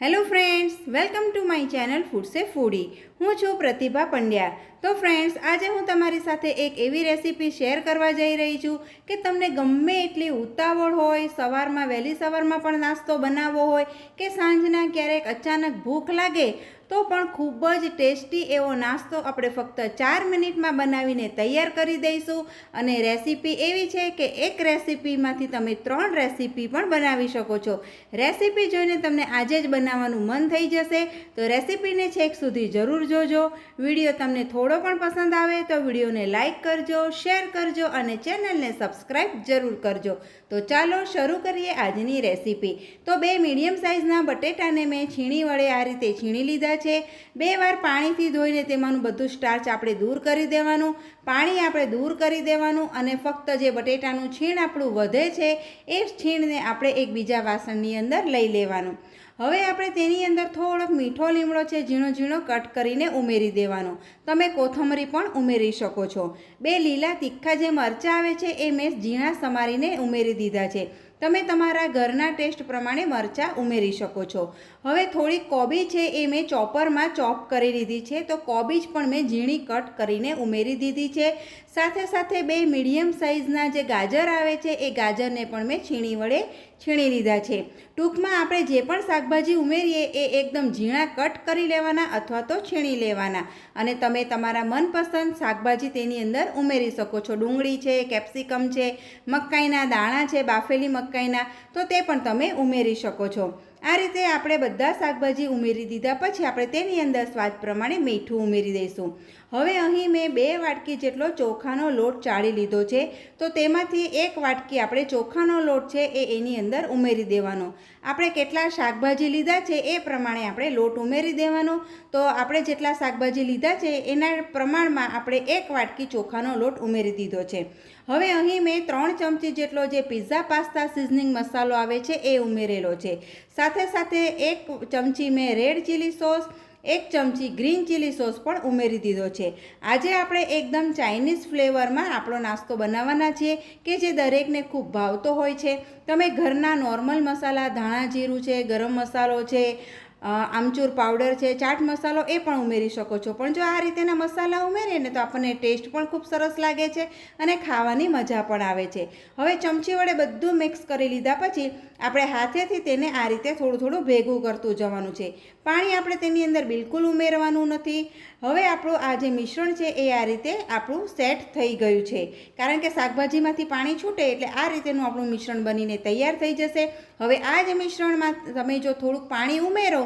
Hello friends, welcome to my channel ફૂડસે foodie. હું છું પ્રતિભા પંડ્યા તો ફ્રેન્ડ્સ, આજે હું તમારી સાથે એક એવી રેસીપી શેર કરવા જઈ રહી છું કે તમને ગમે એટલી ઉતાવળ હોય, સવારમાં, વહેલી સવારમાં પણ નાસ્તો બનાવવો હોય કે સાંજના ક્યારેક અચાનક ભૂખ લાગે તો પણ ખૂબ જ ટેસ્ટી એવો નાસ્તો આપણે ફક્ત ચાર મિનિટમાં બનાવીને તૈયાર કરી દઈશું. અને રેસીપી એવી છે કે એક રેસીપીમાંથી તમે ત્રણ રેસીપી પણ બનાવી શકો છો. રેસીપી જોઈને તમને આજે જ બનાવવાનું મન થઈ જશે. તો રેસીપીને છેક સુધી જરૂર જોજો. વીડિયો તમને થોડો પણ પસંદ આવે તો વિડીયોને લાઇક કરજો, શેર કરજો અને ચેનલને સબસ્ક્રાઈબ જરૂર કરજો. તો ચાલો શરૂ કરીએ આજની રેસીપી. તો બે મીડિયમ સાઇઝના બટેટાને મેં છીણી વડે આ રીતે છીણી લીધા છે. બે વાર પાણીથી ધોઈને તેમાંનું બધું સ્ટાર્ચ આપણે દૂર કરી દેવાનું. પાણી આપણે દૂર કરી દેવાનું અને ફક્ત જે બટેટાનું છીણ આપણું વધે છે, એ છીણને આપણે એક બીજા વાસણની અંદર લઈ લેવાનું. હવે આપણે તેની અંદર થોડોક મીઠો લીમડો છે, ઝીણો ઝીણો કટ કરીને ઉમેરી દેવાનો. તમે કોથમરી પણ ઉમેરી શકો છો. બે લીલા તીખા જે મરચાં આવે છે, એ મેં ઝીણા સમારીને ઉમેરી દીધા છે. તમે તમારા ઘરના ટેસ્ટ પ્રમાણે મરચાં ઉમેરી શકો છો. હવે થોડી કોબી છે એ મેં ચોપરમાં ચોપ કરી લીધી છે, તો કોબીજ પણ મેં ઝીણી કટ કરીને ઉમેરી દીધી છે. સાથે સાથે બે મીડિયમ સાઇઝના જે ગાજર આવે છે, એ ગાજરને પણ મેં છીણી વડે છીણી લીધા છે. ટૂંકમાં આપણે જે પણ શાકભાજી ઉમેરીએ, એ એકદમ ઝીણા કટ કરી લેવાના અથવા તો છીણી લેવાના. અને તમે તમારા મનપસંદ શાકભાજી તેની અંદર ઉમેરી શકો છો. ડુંગળી છે, કેપ્સિકમ છે, મકાઈના દાણા છે, બાફેલી મકાઈના તો તે પણ તમે ઉમેરી શકો છો. આ રીતે આપણે બધા શાકભાજી ઉમેરી દીધા પછી આપણે તેની અંદર સ્વાદ પ્રમાણે મીઠું ઉમેરી દઈશું. હવે અહીં મેં બે વાટકી જેટલો ચોખાનો લોટ ચાળી લીધો છે, તો તેમાંથી એક વાટકી આપણે ચોખાનો લોટ છે એ એની અંદર ઉમેરી દેવાનો. આપણે કેટલા શાકભાજી લીધા છે એ પ્રમાણે આપણે લોટ ઉમેરી દેવાનો. તો આપણે જેટલા શાકભાજી લીધા છે એના પ્રમાણમાં આપણે એક વાટકી ચોખાનો લોટ ઉમેરી દીધો છે. હવે અહીં મેં ત્રણ ચમચી જેટલો જે પિઝા પાસ્તા સિઝનિંગ મસાલો આવે છે એ ઉમેરેલો છે. સાથે સાથે એક ચમચી મેં રેડ ચીલી સોસ એક ચમચી ગ્રીન ચીલી સોસ પણ ઉમેરી દીધો છે. આજે આપણે એકદમ ચાઇનીઝ ફ્લેવરમાં આપણો નાસ્તો બનાવવાના છીએ કે જે દરેકને ખૂબ ભાવતો હોય છે. તમે ઘરના નોર્મલ મસાલા, ધાણા જીરું છે, ગરમ મસાલો છે આમચૂર પાવડર છે, ચાટ મસાલો એ પણ ઉમેરી શકો છો. પણ જો આ રીતેના મસાલા ઉમેરીએ ને તો આપણને ટેસ્ટ પણ ખૂબ સરસ લાગે છે અને ખાવાની મજા પણ આવે છે. હવે ચમચી વડે બધું મિક્સ કરી લીધા પછી આપણે હાથેથી તેને આ રીતે થોડું થોડું ભેગું કરતું જવાનું છે. પાણી આપણે તેની અંદર બિલકુલ ઉમેરવાનું નથી. હવે આપણું આ જે મિશ્રણ છે એ આ રીતે આપણું સેટ થઈ ગયું છે. કારણ કે શાકભાજીમાંથી પાણી છૂટે એટલે આ રીતેનું આપણું મિશ્રણ બનીને તૈયાર થઈ જશે. હવે આ જ મિશ્રણમાં તમે જો થોડુંક પાણી ઉમેરો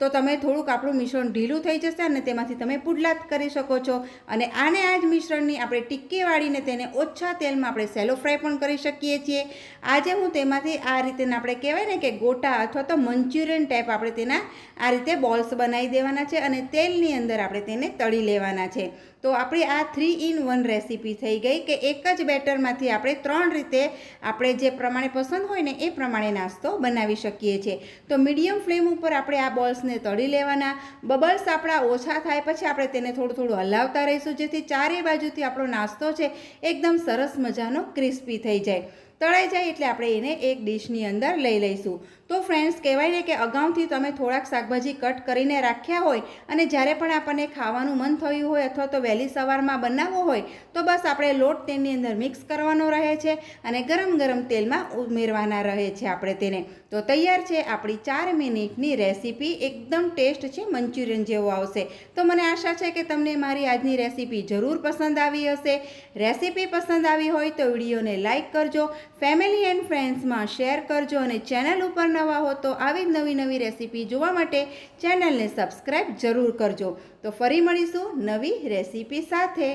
તો તમે થોડુંક આપણું મિશ્રણ ઢીલું થઈ જશે અને તેમાંથી તમે પુડલાત કરી શકો છો. અને આને આ જ મિશ્રણની આપણે ટિક્કી વાળીને તેને ઓછા તેલમાં આપણે સેલો ફ્રાય પણ કરી શકીએ છીએ. આજે હું તેમાંથી આ રીતે આપણે કહેવાય ને કે ગોટા અથવા તો મંચુરિયન ટાઈપ આપણે તેના આ રીતે બોલ્સ બનાવી દેવાના છે અને તેલની અંદર આપણે તેને તળી લેવાના છે. તો આપણી આ થ્રી ઇન વન રેસીપી થઈ ગઈ કે એક જ બેટરમાંથી આપણે ત્રણ રીતે આપણે જે પ્રમાણે પસંદ હોય ને એ પ્રમાણે નાસ્તો બનાવી શકીએ છીએ. તો મીડિયમ ફ્લેમ ઉપર આપણે આ બોલ્સને તળી લેવાના. બબલ્સ આપણા ઓછા થાય પછી આપણે તેને થોડું થોડું હલાવતા રહીશું. જેથી ચારે બાજુથી આપણો નાસ્તો છે એકદમ સરસ મજાનો ક્રિસ્પી થઈ જાય. તળાઈ જાય એટલે આપણે એને એક ડીશની અંદર લઈ લઈશું. તો ફ્રેન્ડ્સ કહેવાય ને કે અગાઉથી તમે થોડાક શાકભાજી કટ કરીને રાખ્યા હોય અને જ્યારે પણ આપણને ખાવાનું મન થયું હોય અથવા તો વહેલી સવારમાં બનાવવો હોય, તો બસ આપણે લોટ તેની અંદર મિક્સ કરવાનો રહે છે અને ગરમ ગરમ તેલમાં ઉમેરવાના રહે છે આપણે તેને. તો તૈયાર છે આપણી ચાર મિનિટની રેસીપી. એકદમ ટેસ્ટ છે, મંચુરિયન જેવો આવશે. તો મને આશા છે કે તમને મારી આજની રેસીપી જરૂર પસંદ આવી હશે. રેસીપી પસંદ આવી હોય તો વિડીયોને લાઇક કરજો, ફેમિલી એન્ડ ફ્રેન્ડ્સમાં શેર કરજો અને ચેનલ ઉપર નવા હો તો આવી જ નવી નવી રેસીપી જોવા માટે ચેનલને સબસ્ક્રાઈબ જરૂર કરજો. તો ફરી મળીશું નવી રેસીપી સાથે.